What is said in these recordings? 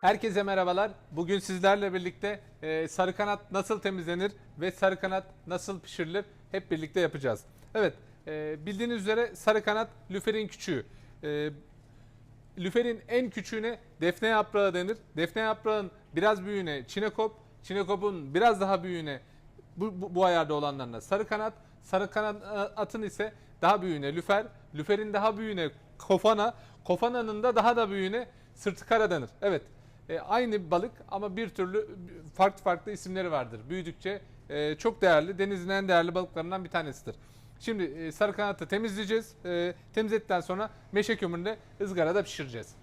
Herkese merhabalar. Bugün sizlerle birlikte e, sarı kanat nasıl temizlenir ve sarı kanat nasıl pişirilir hep birlikte yapacağız. Evet, e, bildiğiniz üzere sarı kanat lüferin küçüğü. E, lüferin en küçüğüne defne yaprağı denir. Defne yaprağın biraz büyüğüne çinekop, çinekopun biraz daha büyüğüne bu, bu, bu ayarda olanlarına sarı kanat, sarı kanat e, atın ise daha büyüğüne lüfer, lüferin daha büyüğüne kofana, kofananın da daha da büyüğüne sırtı kara denir. Evet, e, aynı balık ama bir türlü farklı farklı isimleri vardır. Büyüdükçe e, çok değerli, denizin en değerli balıklarından bir tanesidir. Şimdi e, sarı kanatı temizleyeceğiz. E, temizledikten sonra meşe kömüründe ızgarada pişireceğiz.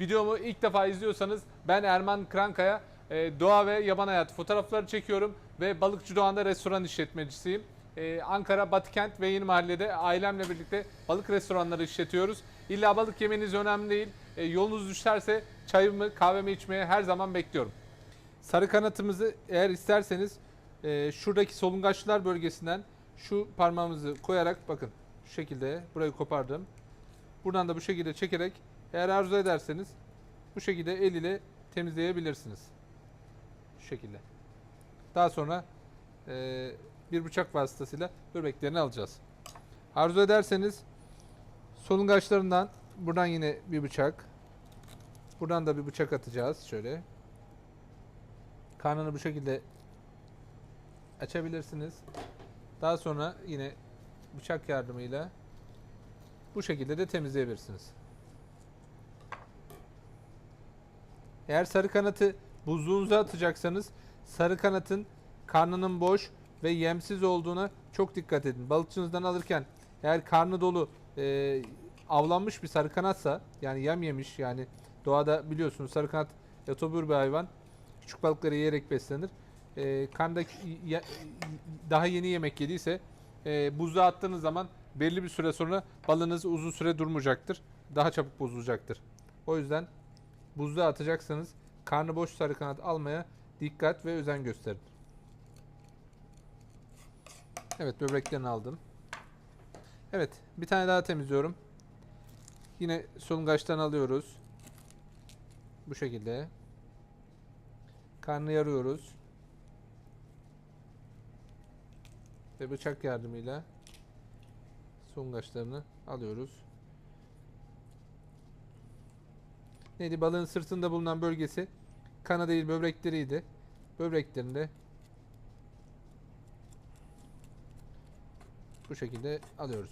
Videomu ilk defa izliyorsanız ben Erman Krankaya e, doğa ve yaban hayatı fotoğrafları çekiyorum ve Balıkçı Doğan'da restoran işletmecisiyim. E, Ankara Batıkent ve Yeni Mahalle'de ailemle birlikte balık restoranları işletiyoruz. İlla balık yemeniz önemli değil. E, yolunuz düşerse çayımı kahvemi içmeye her zaman bekliyorum. Sarı kanatımızı eğer isterseniz e, şuradaki solungaçlar bölgesinden şu parmağımızı koyarak bakın şu şekilde burayı kopardım. Buradan da bu şekilde çekerek eğer arzu ederseniz bu şekilde el ile temizleyebilirsiniz. Şu şekilde. Daha sonra e, bir bıçak vasıtasıyla böbreklerini alacağız. Arzu ederseniz solungaçlarından buradan yine bir bıçak. Buradan da bir bıçak atacağız şöyle. Karnını bu şekilde açabilirsiniz. Daha sonra yine bıçak yardımıyla bu şekilde de temizleyebilirsiniz. Eğer sarı kanatı buzluğunuza atacaksanız sarı kanatın karnının boş ve yemsiz olduğuna çok dikkat edin. Balıkçınızdan alırken eğer karnı dolu e, avlanmış bir sarı kanatsa yani yem yemiş yani doğada biliyorsunuz sarı kanat etobur bir hayvan. Küçük balıkları yiyerek beslenir. E, karnında ya- daha yeni yemek yediyse e, buzluğa attığınız zaman belli bir süre sonra balığınız uzun süre durmayacaktır. Daha çabuk bozulacaktır. O yüzden buzluğa atacaksanız karnı boş sarı kanat almaya dikkat ve özen gösterin. Evet böbreklerini aldım. Evet bir tane daha temizliyorum. Yine solungaçtan alıyoruz. Bu şekilde. Karnı yarıyoruz. Ve bıçak yardımıyla solungaçlarını alıyoruz. Neydi? Balığın sırtında bulunan bölgesi kana değil böbrekleriydi. Böbreklerini bu şekilde alıyoruz.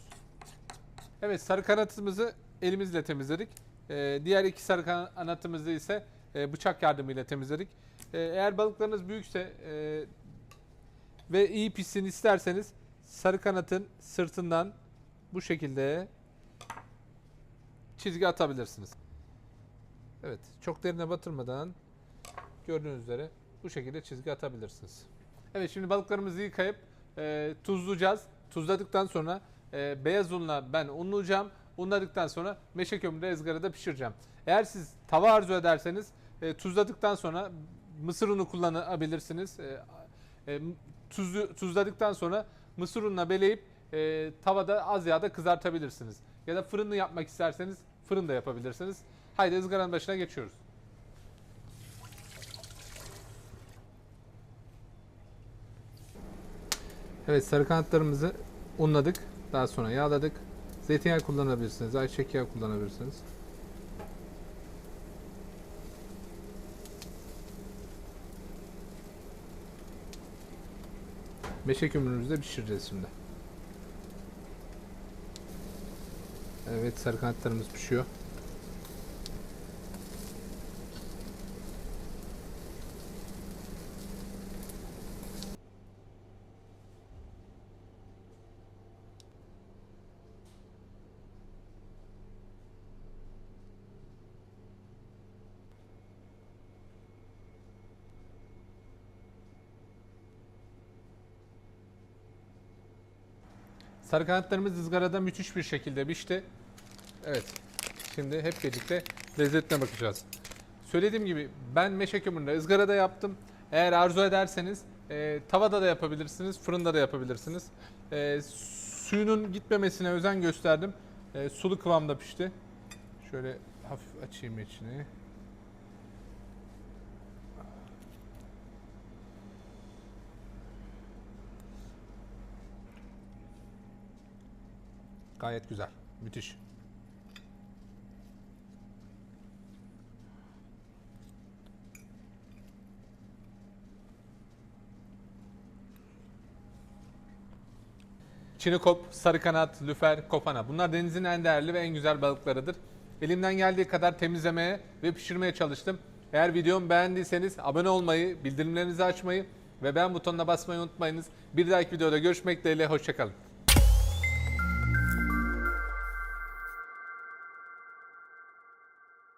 Evet sarı kanatımızı elimizle temizledik. Ee, diğer iki sarı kanatımızı ise e, bıçak yardımıyla temizledik. Ee, eğer balıklarınız büyükse e, ve iyi pişsin isterseniz sarı kanatın sırtından bu şekilde çizgi atabilirsiniz. Evet, çok derine batırmadan gördüğünüz üzere bu şekilde çizgi atabilirsiniz. Evet, şimdi balıklarımızı yıkayıp e, tuzlayacağız. Tuzladıktan sonra e, beyaz unla ben unlayacağım. Unladıktan sonra meşe kömürde ızgarada pişireceğim. Eğer siz tava arzu ederseniz e, tuzladıktan sonra mısır unu kullanabilirsiniz. E, e, tuzlu, tuzladıktan sonra mısır ununa beleyip e, tavada az yağda kızartabilirsiniz. Ya da fırını yapmak isterseniz fırında yapabilirsiniz. Haydi ızgaranın başına geçiyoruz. Evet sarı kanatlarımızı unladık. Daha sonra yağladık. Zeytinyağı kullanabilirsiniz. Ayçiçek yağı kullanabilirsiniz. Meşe kömürümüzde pişireceğiz şimdi. Evet sarı kanatlarımız pişiyor. Sarı kanatlarımız ızgarada müthiş bir şekilde pişti. Evet. Şimdi hep birlikte lezzetine bakacağız. Söylediğim gibi ben meşe kömüründe ızgarada yaptım. Eğer arzu ederseniz e, tavada da yapabilirsiniz, fırında da yapabilirsiniz. E, suyunun gitmemesine özen gösterdim. E, sulu kıvamda pişti. Şöyle hafif açayım içini. Gayet güzel. Müthiş. Çinikop, sarı kanat, lüfer, kopana. Bunlar denizin en değerli ve en güzel balıklarıdır. Elimden geldiği kadar temizlemeye ve pişirmeye çalıştım. Eğer videomu beğendiyseniz abone olmayı, bildirimlerinizi açmayı ve beğen butonuna basmayı unutmayınız. Bir dahaki videoda görüşmek dileğiyle, hoşçakalın.